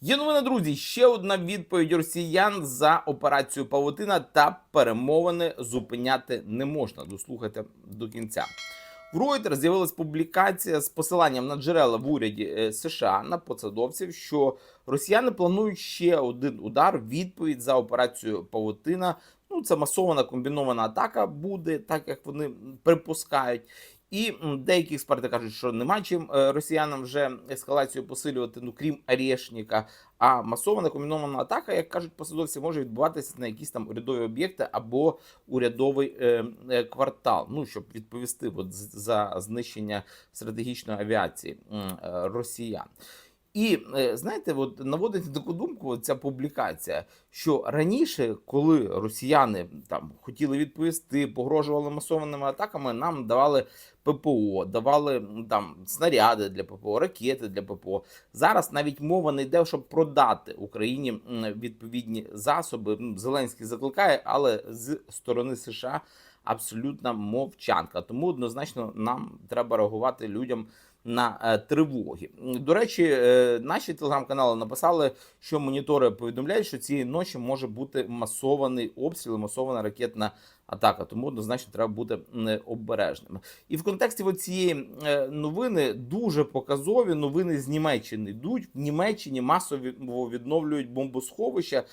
Є новина, друзі. Ще одна відповідь росіян за операцію Павутина та перемовини зупиняти не можна. Дослухайте до кінця. В Reuters з'явилась публікація з посиланням на джерела в уряді е, США на посадовців, що росіяни планують ще один удар відповідь за операцію Павутина. Ну, це масована комбінована атака буде, так як вони припускають. І деякі експерти кажуть, що нема чим е, росіянам вже ескалацію посилювати, ну крім Арєшніка. А масована комбінована атака, як кажуть посадовці, може відбуватися на якісь там урядові об'єкти або урядовий е, е, квартал. Ну щоб відповісти от, за знищення стратегічної авіації е, росіян. І е, знаєте, от наводить таку думку ця публікація, що раніше, коли росіяни там хотіли відповісти, погрожували масованими атаками, нам давали ППО, давали там снаряди для ППО, ракети для ППО. Зараз навіть мова не йде, щоб продати Україні відповідні засоби. Зеленський закликає, але з сторони США абсолютна мовчанка. Тому однозначно нам треба реагувати людям на е, тривоги. До речі, е, наші телеграм-канали написали, що монітори повідомляють, що цієї ночі може бути масований обстріл, масована ракетна атака. Тому однозначно треба бути обережними. І в контексті цієї новини дуже показові новини з Німеччини йдуть. В Німеччині масово відновлюють бомбосховища.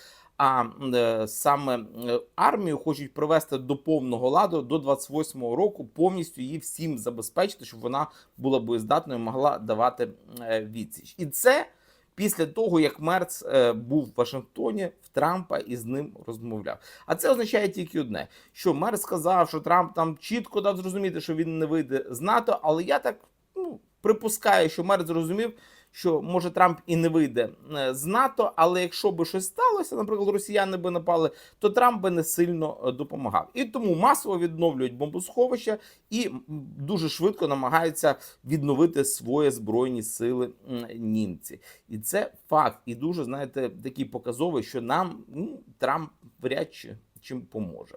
А е, саме е, армію хочуть привести до повного ладу до 28-го року, повністю її всім забезпечити, щоб вона була боєздатною, могла давати е, відсіч. І це після того, як Мерц був в Вашингтоні в Трампа і з ним розмовляв. А це означає тільки одне: що Мерц сказав, що Трамп там чітко дав зрозуміти, що він не вийде з НАТО, але я так ну, припускаю, що Мерц зрозумів. Що може Трамп і не вийде е, з НАТО, але якщо би щось сталося, наприклад, росіяни би напали, то Трамп би не сильно е, допомагав. І тому масово відновлюють бомбосховища і дуже швидко намагаються відновити свої збройні сили німці. І це факт. І дуже знаєте, такий показовий, що нам ну, Трамп вряд чи чим поможе.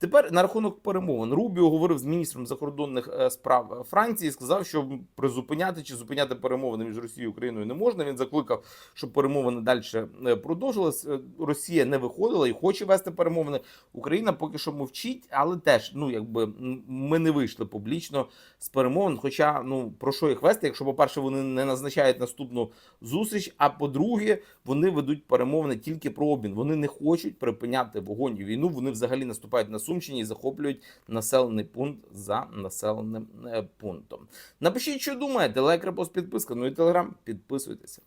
Тепер на рахунок перемовин Рубіо говорив з міністром закордонних е, справ Франції. Сказав, що призупиняти чи зупиняти перемовини між Росією і Україною не можна. Він закликав, щоб перемовини далі продовжились. Е, Росія не виходила і хоче вести перемовини. Україна поки що мовчить, але теж ну якби ми не вийшли публічно з перемовин. Хоча ну про що їх вести, якщо, по-перше, вони не назначають наступну зустріч. А по-друге, вони ведуть перемовини тільки про обмін. Вони не хочуть припиняти вогонь і війну. Вони взагалі наступають на Сумщині захоплюють населений пункт за населеним е, пунктом. Напишіть, що думаєте, лайк, репост, підписка. Ну і телеграм, підписуйтеся.